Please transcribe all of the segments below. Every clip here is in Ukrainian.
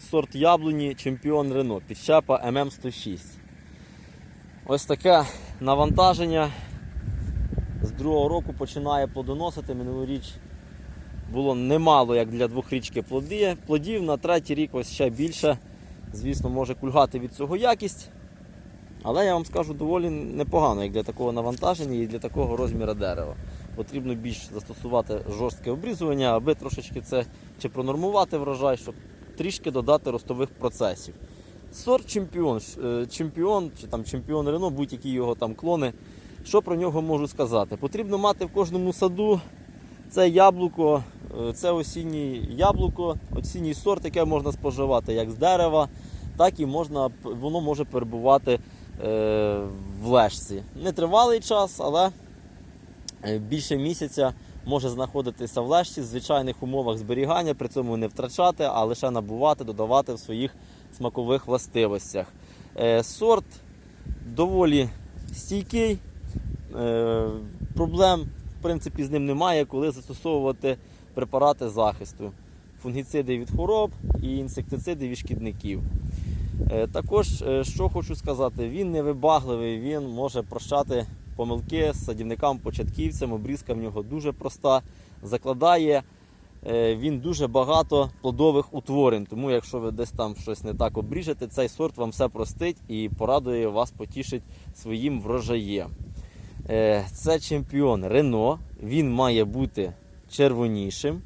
сорт яблуні чемпіон Рено, підщепа ММ106. Ось таке навантаження. З другого року починає плодоносити. Минулоріч було немало, як для двохрічки плодів. На третій рік ось ще більше. Звісно, може кульгати від цього якість. Але я вам скажу доволі непогано, як для такого навантаження і для такого розміру дерева. Потрібно більш застосувати жорстке обрізування, аби трошечки це чи пронормувати врожай, щоб трішки додати ростових процесів. Сорт чемпіон, е, чемпіон чи там чемпіон Рено, будь-які його там клони. Що про нього можу сказати? Потрібно мати в кожному саду це яблуко, е, це осіннє яблуко, осінній сорт, яке можна споживати як з дерева, так і можна, воно може перебувати е, в лежці. Не тривалий час, але е, більше місяця може знаходитися в лежці в звичайних умовах зберігання, при цьому не втрачати, а лише набувати, додавати в своїх смакових властивостях. Е, Сорт доволі стійкий, е, проблем в принципі з ним немає, коли застосовувати препарати захисту, фунгіциди від хвороб і інсектициди від шкідників. Е, Також, що хочу сказати, він невибагливий, він може прощати помилки з садівникам-початківцям, обрізка в нього дуже проста, закладає е, він дуже багато плодових утворень. Тому, якщо ви десь там щось не так обріжете, цей сорт вам все простить і порадує вас потішить своїм врожаєм. Е, Це чемпіон Рено, він має бути червонішим.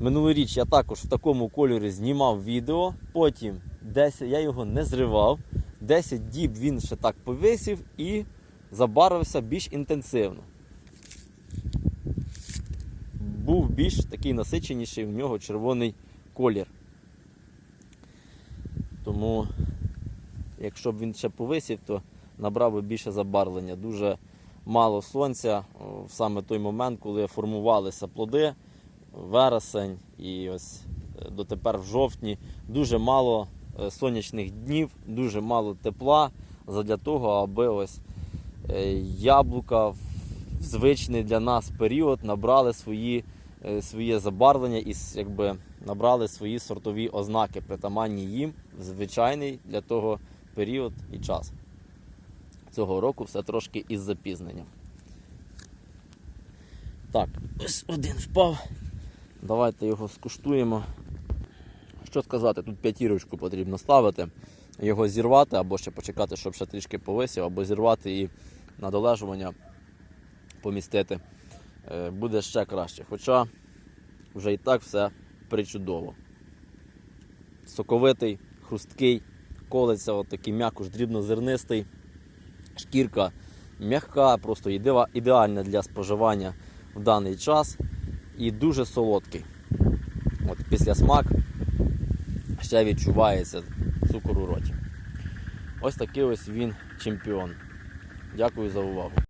Минулоріч я також в такому кольорі знімав відео. Потім 10, я його не зривав. 10 діб він ще так повисів і забарвився більш інтенсивно. Був більш такий насиченіший в нього червоний колір. Тому, якщо б він ще повисів, то набрав би більше забарвлення. Дуже мало сонця в саме той момент, коли формувалися плоди, вересень і ось е, дотепер в жовтні дуже мало е, сонячних днів, дуже мало тепла задля того, аби ось яблука в звичний для нас період набрали свої, е, своє забарвлення і якби набрали свої сортові ознаки, притаманні їм звичайний для того період і час. Цього року все трошки із запізненням. Так, ось один впав. Давайте його скуштуємо. Що сказати, тут п'ятірочку потрібно ставити, його зірвати, або ще почекати, щоб ще трішки повисів, або зірвати і на долежування помістити. Е, Буде ще краще. Хоча вже і так все причудово. Соковитий, хрусткий, колиться, от такий м'якуш дрібнозернистий, шкірка м'яка, просто ідеальна для споживання в даний час і дуже солодкий. От після смак ще відчувається цукор у роті. Ось такий ось він чемпіон. Дякую за увагу.